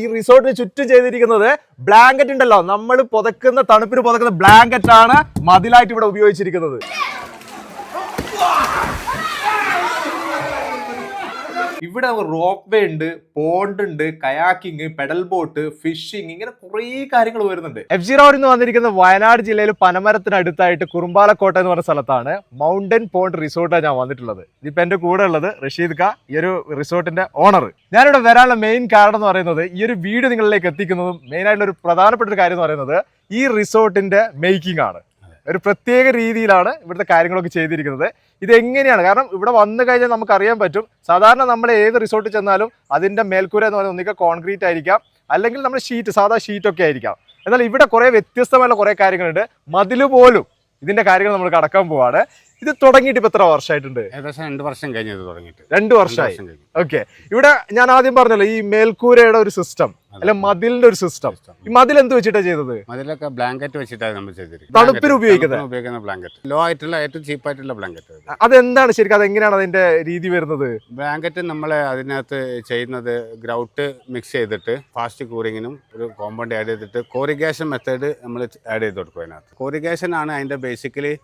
ഈ റിസോർട്ടിന് ചുറ്റും ചെയ്തിരിക്കുന്നത് ബ്ലാങ്കറ്റ് ഉണ്ടല്ലോ. നമ്മൾ പുതക്കുന്ന തണുപ്പിന് പുതക്കുന്ന ബ്ലാങ്കറ്റ് ആണ് മതിലായിട്ട് ഇവിടെ ഉപയോഗിച്ചിരിക്കുന്നത്. ഇവിടെ റോപ്പ് വേ ഉണ്ട് പോണ്ട് ഉണ്ട് കയാക്കിംഗ് പെഡൽ ബോട്ട് ഫിഷിംഗ് ഇങ്ങനെ കുറേ കാര്യങ്ങൾ വരുന്നുണ്ട്. എഫ് ജി റോഡിൽ നിന്ന് വന്നിരിക്കുന്ന വയനാട് ജില്ലയിൽ പനമരത്തിനടുത്തായിട്ട് കുറുമ്പാലക്കോട്ട എന്ന് പറഞ്ഞ സ്ഥലത്താണ് മൗണ്ടൻ പോണ്ട് റിസോർട്ടാണ് ഞാൻ വന്നിട്ടുള്ളത്. ഇതിപ്പോ എന്റെ കൂടെ ഉള്ളത് റഷീദ് ഖാ ഈ ഒരു റിസോർട്ടിന്റെ ഓണർ ഞാനിവിടെ വരാനുള്ള മെയിൻ കാരണം എന്ന് പറയുന്നത് ഈ ഒരു വീഡിയോ നിങ്ങളിലേക്ക് എത്തിക്കുന്നതും മെയിൻ ആയിട്ടുള്ള ഒരു പ്രധാനപ്പെട്ട ഒരു കാര്യം എന്ന് പറയുന്നത് ഈ റിസോർട്ടിന്റെ മേക്കിംഗ് ആണ്. ഒരു പ്രത്യേക രീതിയിലാണ് ഇവിടുത്തെ കാര്യങ്ങളൊക്കെ ചെയ്തിരിക്കുന്നത്. ഇത് എങ്ങനെയാണ് കാരണം ഇവിടെ വന്നു കഴിഞ്ഞാൽ നമുക്ക് അറിയാൻ പറ്റും. സാധാരണ നമ്മൾ ഏത് റിസോർട്ടിൽ ചെന്നാലും അതിന്റെ മേൽക്കൂര എന്ന് പറയുന്നത് ഒന്നിക്കെ കോൺക്രീറ്റ് ആയിരിക്കാം. അല്ലെങ്കിൽ നമ്മൾ ഷീറ്റ് സാധാ ഷീറ്റൊക്കെ ആയിരിക്കാം. എന്നാൽ ഇവിടെ കുറേ വ്യത്യസ്തമായുള്ള കുറേ കാര്യങ്ങളുണ്ട്. മതിൽ പോലും ഇതിന്റെ കാര്യങ്ങൾ നമ്മൾ കടക്കാൻ പോവാണ്. ഇത് തുടങ്ങിയിട്ട് ഇപ്പൊ എത്ര വർഷമായിട്ടുണ്ട് ഏകദേശം രണ്ട് വർഷം കഴിഞ്ഞു ഇത് തുടങ്ങിയിട്ട്. രണ്ട് വർഷമായി ഓക്കെ ഇവിടെ ഞാൻ ആദ്യം പറഞ്ഞല്ലോ ഈ മേൽക്കൂരയുടെ ഒരു സിസ്റ്റം അല്ലെ മതിലിന്റെ ഒരു സിസ്റ്റം ഈ മതിൽ എന്ത് വെച്ചിട്ടാണ് ചെയ്തത്? മതിലൊക്കെ ബ്ലാങ്കറ്റ് വെച്ചിട്ടാണ് നമ്മൾ ചെയ്തിരിക്കുന്നത്. തണുപ്പിന് ഉപയോഗിക്കുന്നത്? ഉപയോഗിക്കുന്ന ബ്ലാങ്കറ്റ് ലോ ആയിട്ടുള്ള ഏറ്റവും ചീപ്പ് ആയിട്ടുള്ള ബ്ലാങ്കറ്റ് അതെന്താണ് ശരിക്കും അത് എങ്ങനെയാണ് അതിന്റെ രീതി വരുന്നത്? ബ്ലാങ്കറ്റ് നമ്മൾ അതിനകത്ത് ചെയ്യുന്നത് ഗ്രൗട്ട് മിക്സ് ചെയ്തിട്ട് ഫാസ്റ്റ് കൂറിങ്ങിനും ഒരു കോമ്പൗണ്ട് ആഡ് ചെയ്തിട്ട് കോറിഗേഷൻ മെത്തേഡ് നമ്മൾ ആഡ് ചെയ്ത് കൊടുക്കും അതിനകത്ത്. കോറിഗേഷൻ ആണ് അതിന്റെ ബേസിക്കലി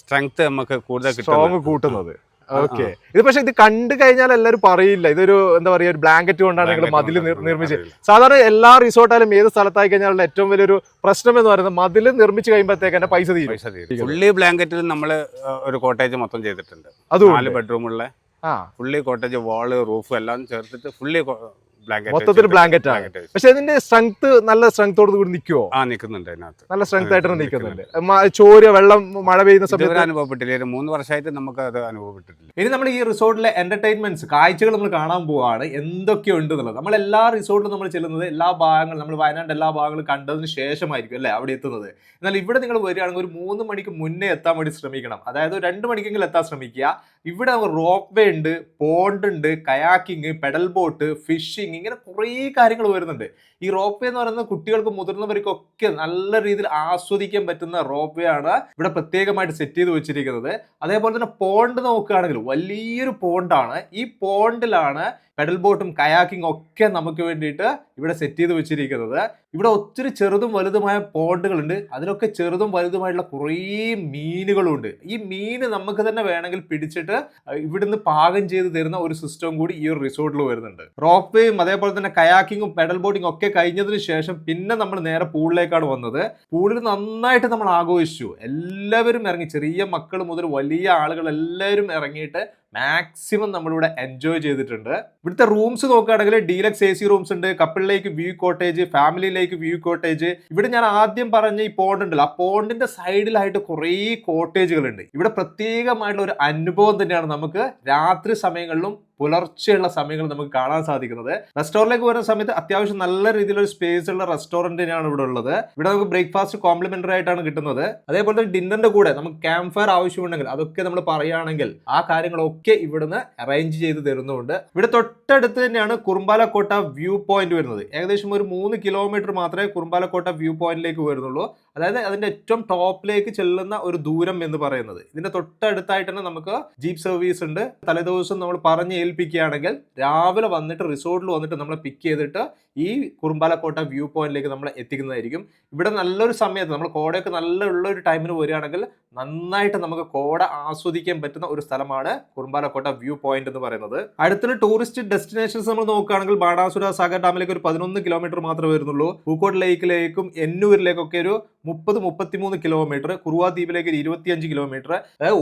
സ്ട്രെങ്ത് നമുക്ക് കൂടുതൽ സ്ട്രോങ് കിട്ടുന്നത്. ഓക്കെ ഇത് പക്ഷെ ഇത് കണ്ടു കഴിഞ്ഞാൽ എല്ലാവരും പറയില്ല. ഇതൊരു എന്താ പറയുക ഒരു ബ്ലാങ്കറ്റ് കൊണ്ടാണ് നിങ്ങൾ മതിൽ നിർമ്മിച്ചത് സാധാരണ എല്ലാ റിസോർട്ടായാലും ഏത് സ്ഥലത്തായി കഴിഞ്ഞാൽ ഏറ്റവും വലിയൊരു പ്രശ്നം എന്ന് പറയുന്നത് മതിൽ നിർമ്മിച്ചു കഴിയുമ്പോഴത്തേക്ക് തന്നെ പൈസ തീരും. ഫുള്ളി ബ്ലാങ്കറ്റിൽ നമ്മൾ ഒരു കോട്ടേജ് മൊത്തം ചെയ്തിട്ടുണ്ട്. നാല് ബെഡ്റൂമുള്ള ഫുള്ളി കോട്ടേജ് വാൾ റൂഫ് എല്ലാം ചേർത്തിട്ട് ഫുള്ളി മൊത്തത്തിൽ ബ്ലാങ്കറ്റ് ആണ് പക്ഷെ അതിന്റെ സ്ട്രെങ്ത് നല്ല സ്ട്രെങ്തോട് കൂടി നിൽക്കുവോ ആ നിൽക്കുന്നുണ്ട് അതിനകത്ത്. നല്ല സ്ട്രെങ്ത് ആയിട്ട് നിൽക്കുന്നുണ്ട്. ചോര വെള്ളം മഴ പെയ്യുന്ന സമയത്ത് അനുഭവപ്പെട്ടില്ല. മൂന്ന് വർഷമായിട്ട് നമുക്ക് അത് അനുഭവപ്പെട്ടിട്ടില്ല. ഇനി നമ്മൾ ഈ റിസോർട്ടിലെ എന്റർടൈൻമെന്റ്സ് കാഴ്ചകൾ നമ്മൾ കാണാൻ പോവാണ്. എന്തൊക്കെയുണ്ട് എന്നുള്ളത് നമ്മൾ എല്ലാ റിസോർട്ടിലും നമ്മൾ ചെല്ലുന്നത് എല്ലാ ഭാഗങ്ങളും നമ്മൾ വയനാട് എല്ലാ ഭാഗങ്ങളും കണ്ടതിന് ശേഷമായിരിക്കും അല്ലേ? അവിടെ എത്തുന്നത്. എന്നാൽ ഇവിടെ നിങ്ങൾ വരികയാണെങ്കിൽ ഒരു മൂന്ന് മണിക്ക് മുന്നേ എത്താൻ വേണ്ടി ശ്രമിക്കണം. അതായത് ഒരു രണ്ട് മണിക്കെങ്കിലും എത്താൻ ശ്രമിക്കുക. ഇവിടെ റോപ്പ് വേ ഉണ്ട് പോണ്ട് ഉണ്ട് കയാക്കിങ് പെഡൽ ബോട്ട് ഫിഷിംഗ് ഇങ്ങനെ കുറേ കാര്യങ്ങൾ വരുന്നുണ്ട്. ഈ റോപ്പ് എന്ന് പറയുന്നത് കുട്ടികൾക്കും മുതിർന്നവർക്കൊക്കെ നല്ല രീതിയിൽ ആസ്വദിക്കാൻ പറ്റുന്ന റോപ്പ് വേ ആണ് ഇവിടെ പ്രത്യേകമായിട്ട് സെറ്റ് ചെയ്ത് വെച്ചിരിക്കുന്നത്. അതേപോലെ തന്നെ പോണ്ട് നോക്കുകയാണെങ്കിൽ വലിയൊരു പോണ്ടാണ്. ഈ പോണ്ടിലാണ് പെഡൽ ബോട്ടും കയാക്കിംഗ് ഒക്കെ നമുക്ക് വേണ്ടിയിട്ട് ഇവിടെ സെറ്റ് ചെയ്ത് വെച്ചിരിക്കുന്നത്. ഇവിടെ ഒത്തിരി ചെറുതും വലുതുമായ പോണ്ടുകളുണ്ട്. അതിലൊക്കെ ചെറുതും വലുതുമായിട്ടുള്ള കുറേ മീനുകളുണ്ട്. ഈ മീൻ നമുക്ക് തന്നെ വേണമെങ്കിൽ പിടിച്ചിട്ട് ഇവിടുന്ന് പാകം ചെയ്ത് തരുന്ന ഒരു സിസ്റ്റം കൂടി ഈ ഒരു റിസോർട്ടിൽ വരുന്നുണ്ട്. റോപ്പ് വേയും അതേപോലെ തന്നെ കയാക്കിങ്ങും പെഡൽ ബോട്ടിങ്ങും ഒക്കെ കഴിഞ്ഞതിന് ശേഷം പിന്നെ നമ്മൾ നേരെ പൂളിലേക്കാണ് വന്നത്. പൂളിൽ നന്നായിട്ട് നമ്മൾ ആഘോഷിച്ചു. എല്ലാവരും ഇറങ്ങി ചെറിയ മക്കൾ മുതൽ വലിയ ആളുകൾ എല്ലാവരും ഇറങ്ങിയിട്ട് മാക്സിമം നമ്മളിവിടെ എൻജോയ് ചെയ്തിട്ടുണ്ട്. ഇവിടുത്തെ റൂംസ് നോക്കുകയാണെങ്കിൽ ഡീലക്സ് എ സി റൂംസ് ഉണ്ട് കപ്പിളിലേക്ക് വ്യൂ കോട്ടേജ് ഫാമിലിയിലേക്ക് വ്യൂ കോട്ടേജ് ഇവിടെ ഞാൻ ആദ്യം പറഞ്ഞ ഈ പോണ്ട് ഉണ്ടല്ലോ ആ പോണ്ടിന്റെ സൈഡിലായിട്ട് കുറേ കോട്ടേജുകളുണ്ട് ഇവിടെ പ്രത്യേകമായിട്ടുള്ള ഒരു അനുഭവം തന്നെയാണ് നമുക്ക് രാത്രി സമയങ്ങളിലും പുലർച്ചെയുള്ള സമയങ്ങൾ നമുക്ക് കാണാൻ സാധിക്കുന്നത്. റെസ്റ്റോറന്റിലേക്ക് വരുന്ന സമയത്ത് അത്യാവശ്യം നല്ല രീതിയിലുള്ള സ്പേസ് ഉള്ള റെസ്റ്റോറന്റിനാണ് ഇവിടെ ഉള്ളത്. ഇവിടെ നമുക്ക് ബ്രേക്ക്ഫാസ്റ്റ് കോംപ്ലിമെന്ററി ആയിട്ടാണ് കിട്ടുന്നത്. അതേപോലെ തന്നെ ഡിന്നറിന്റെ കൂടെ നമുക്ക് ക്യാമ്പ് ഫയർ ആവശ്യമുണ്ടെങ്കിൽ അതൊക്കെ നമ്മൾ പറയുകയാണെങ്കിൽ ആ കാര്യങ്ങളൊക്കെ ഇവിടുന്ന് അറേഞ്ച് ചെയ്ത് തരുന്നുണ്ട്. ഇവിടെ തൊട്ടടുത്ത് തന്നെയാണ് കുറുമ്പാലക്കോട്ട വ്യൂ പോയിന്റ് വരുന്നത്. ഏകദേശം ഒരു മൂന്ന് കിലോമീറ്റർ മാത്രമേ കുറുമ്പാലക്കോട്ട വ്യൂ പോയിന്റിലേക്ക് വരുന്നുള്ളൂ. അതായത് അതിന്റെ ഏറ്റവും ടോപ്പിലേക്ക് ചെല്ലുന്ന ഒരു ദൂരം എന്ന് പറയുന്നത്. ഇതിന്റെ തൊട്ടടുത്തായിട്ട് തന്നെ നമുക്ക് ജീപ്പ് സർവീസ് ഉണ്ട്. തലേദിവസം നമ്മൾ പറഞ്ഞ് ഏൽപ്പിക്കുകയാണെങ്കിൽ രാവിലെ വന്നിട്ട് റിസോർട്ടിൽ വന്നിട്ട് നമ്മളെ പിക്ക് ചെയ്തിട്ട് ഈ കുറുമ്പാലക്കോട്ട വ്യൂ പോയിന്റിലേക്ക് നമ്മൾ എത്തിക്കുന്നതായിരിക്കും. ഇവിടെ നല്ലൊരു സമയത്ത് നമ്മൾ കോടയൊക്കെ നല്ല ഉള്ള ഒരു ടൈമിന് വരികയാണെങ്കിൽ നന്നായിട്ട് നമുക്ക് കോട ആസ്വദിക്കാൻ പറ്റുന്ന ഒരു സ്ഥലമാണ് കുറുമ്പാലക്കോട്ട വ്യൂ പോയിന്റ് എന്ന് പറയുന്നത്. അടുത്തൊരു ടൂറിസ്റ്റ് ഡെസ്റ്റിനേഷൻസ് നമ്മൾ നോക്കുകയാണെങ്കിൽ ബാണാസുര സാഗർ ഡാമിലേക്ക് ഒരു പതിനൊന്ന് കിലോമീറ്റർ മാത്രമേ വരുന്നുള്ളൂ. പൂക്കോട്ട് ലേക്കിലേക്കും എന്നൂരിലേക്കൊക്കെ ഒരു മുപ്പത് മുപ്പത്തിമൂന്ന് കിലോമീറ്റർ കുറുവാ ദ്വീപിലേക്ക് ഒരു ഇരുപത്തിയഞ്ച് കിലോമീറ്റർ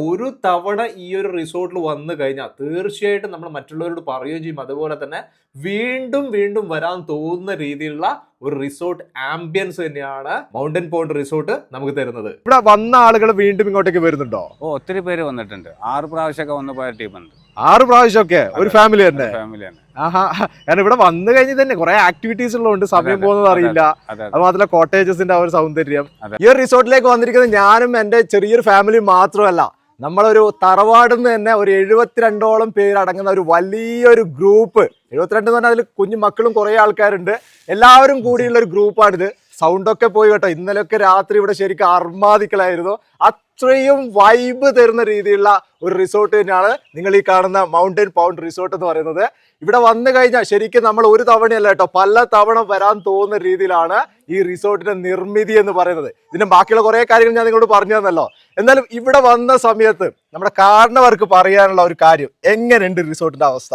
ഒരു തവണ ഈ ഒരു റിസോർട്ടിൽ വന്നു കഴിഞ്ഞാൽ തീർച്ചയായിട്ടും നമ്മൾ മറ്റുള്ളവരോട് പറയുകയും ചെയ്യും. അതുപോലെ തന്നെ വീണ്ടും വീണ്ടും വരാൻ തോന്നുന്ന രീതിയിലുള്ള ഒരു റിസോർട്ട് ആംബിയൻസ് തന്നെയാണ് മൗണ്ടൻ പോണ്ട് റിസോർട്ട് നമുക്ക് തരുന്നത്. ഇവിടെ വന്ന ആളുകൾ വീണ്ടും ഇങ്ങോട്ടേക്ക് വരുന്നുണ്ടോ? ഓ ഒത്തിരി പേര് വന്നിട്ടുണ്ട്. ആറ് പ്രാവശ്യമൊക്കെ വന്ന് പോയ ടീമുണ്ട്. ആറ് പ്രാവശ്യമൊക്കെ? ഒരു ഫാമിലി തന്നെ? ഫാമിലിയാണ് ആഹാ. കാരണം ഇവിടെ വന്നു കഴിഞ്ഞ് തന്നെ കുറെ ആക്ടിവിറ്റീസ് ഉള്ളതുകൊണ്ട് സമയം പോകുന്നത് അറിയില്ല. അതെ മാത്രമല്ല കോട്ടേജസിന്റെ ആ ഒരു സൗന്ദര്യം. ഈ ഒരു റിസോർട്ടിലേക്ക് വന്നിരിക്കുന്നത് ഞാനും എന്റെ ചെറിയൊരു ഫാമിലി മാത്രമല്ല. നമ്മളൊരു തറവാട് നിന്ന് തന്നെ ഒരു എഴുപത്തിരണ്ടോളം പേരടങ്ങുന്ന ഒരു വലിയൊരു ഗ്രൂപ്പ് എഴുപത്തിരണ്ട് എന്ന് പറഞ്ഞാൽ അതിൽ കുഞ്ഞു മക്കളും കുറേ ആൾക്കാരുണ്ട്. എല്ലാവരും കൂടിയുള്ള ഒരു ഗ്രൂപ്പാണിത് സൗണ്ട് ഒക്കെ പോയി കേട്ടോ. ഇന്നലെയൊക്കെ രാത്രി ഇവിടെ ശരിക്കും അർമാദിക്കലായിരുന്നു. അത്രയും വൈബ് തരുന്ന രീതിയിലുള്ള ഒരു റിസോർട്ട് തന്നെയാണ് നിങ്ങൾ ഈ കാണുന്ന മൗണ്ടൻ പൗണ്ട് റിസോർട്ട് എന്ന് പറയുന്നത്. ഇവിടെ വന്നു കഴിഞ്ഞാൽ ശരിക്കും നമ്മൾ ഒരു തവണയല്ല കേട്ടോ പല തവണ വരാൻ തോന്നുന്ന രീതിയിലാണ് ഈ റിസോർട്ടിന്റെ നിർമ്മിതി എന്ന് പറയുന്നത്. ഇതിന്റെ ബാക്കിയുള്ള കുറെ കാര്യങ്ങൾ ഞാൻ നിങ്ങളോട് പറഞ്ഞു തന്നല്ലോ. എന്നാലും ഇവിടെ വന്ന സമയത്ത് നമ്മുടെ കാരണവർക്ക് പറയാനുള്ള ഒരു കാര്യം എങ്ങനെയുണ്ട് റിസോർട്ടിന്റെ അവസ്ഥ?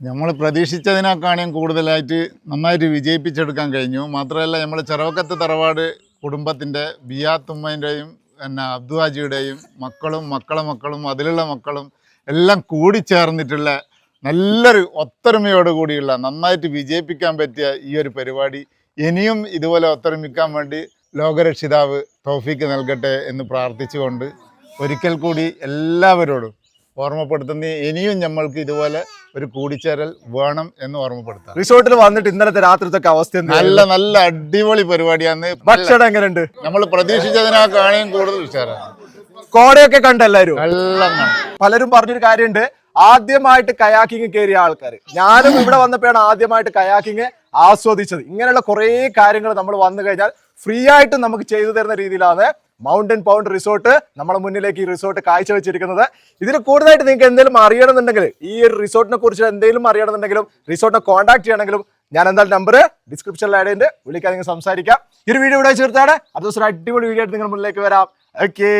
നമ്മൾ പ്രതീക്ഷിച്ചതിനേക്കാളും കൂടുതലായിട്ട് നന്നായിട്ട് വിജയിപ്പിച്ചെടുക്കാൻ കഴിഞ്ഞു. മാത്രമല്ല നമ്മൾ ചെറവക്കത്ത് തറവാട് കുടുംബത്തിന്റെ ബിയാത്തുമ്മേന്റെയും പിന്നെ അബ്ദുഹാജിയുടെയും മക്കളും മക്കളെ മക്കളും അതിലുള്ള മക്കളും എല്ലാം കൂടി ചേർന്നിട്ടുള്ള നല്ലൊരു ഒത്തൊരുമയോട് കൂടിയുള്ള നന്നായിട്ട് വിജയിപ്പിക്കാൻ പറ്റിയ ഈ ഒരു പരിപാടി. ഇനിയും ഇതുപോലെ ഒത്തൊരുമിക്കാൻ വേണ്ടി ലോകരക്ഷിതാവ് തോഫിക്ക് നൽകട്ടെ എന്ന് പ്രാർത്ഥിച്ചുകൊണ്ട് ഒരിക്കൽ കൂടി എല്ലാവരോടും ഓർമ്മപ്പെടുത്തുന്ന ഇനിയും നമ്മൾക്ക് ഇതുപോലെ ഒരു കൂടിച്ചേരൽ വേണം എന്ന് ഓർമ്മപ്പെടുത്താം. റിസോർട്ടിൽ വന്നിട്ട് ഇന്നലത്തെ രാത്രിത്തെ അവസ്ഥ നല്ല നല്ല അടിപൊളി പരിപാടിയാണ്. ഭക്ഷണം എങ്ങനെയുണ്ട് നമ്മൾ പ്രതീക്ഷിച്ചതിനാ കാണിയും കൂടുതൽ ഉഷാറാണ്. കോടയൊക്കെ കണ്ടെല്ലാരും എല്ലാം പലരും പറഞ്ഞൊരു കാര്യമുണ്ട്. ആദ്യമായിട്ട് കയാക്കിങ് കയറിയ ആൾക്കാർ ഞാനും ഇവിടെ വന്നപ്പോഴാണ് ആദ്യമായിട്ട് കയാക്കിങ് ആസ്വദിച്ചത്. ഇങ്ങനെയുള്ള കുറേ കാര്യങ്ങൾ നമ്മൾ വന്നു കഴിഞ്ഞാൽ ഫ്രീ ആയിട്ട് നമുക്ക് ചെയ്തു തരുന്ന രീതിയിലാണ് മൗണ്ടൻ പൗണ്ട് റിസോർട്ട് നമ്മുടെ മുന്നിലേക്ക് ഈ റിസോർട്ട് കാഴ്ചവെച്ചിരിക്കുന്നത്. ഇതിൽ കൂടുതലായിട്ട് നിങ്ങൾക്ക് എന്തെങ്കിലും അറിയണമെന്നുണ്ടെങ്കിൽ ഈ ഒരു റിസോർട്ടിനെ കുറിച്ച് എന്തെങ്കിലും അറിയണമെന്നുണ്ടെങ്കിലും റിസോർട്ടിനെ കോൺടാക്ട് ചെയ്യണമെങ്കിലും ഞാൻ എന്തായാലും നമ്പർ ഡിസ്ക്രിപ്ഷനിൽ ആഡ് ചെയ്തിട്ട് വിളിക്കാൻ നിങ്ങൾ സംസാരിക്കാം. ഈ ഒരു വീഡിയോ ഇവിടെ ചേർത്താണ് അടുത്ത ദിവസം അടിപൊളി വീഡിയോ ആയിട്ട് നിങ്ങൾ മുന്നിലേക്ക് വരാം. ഓക്കേ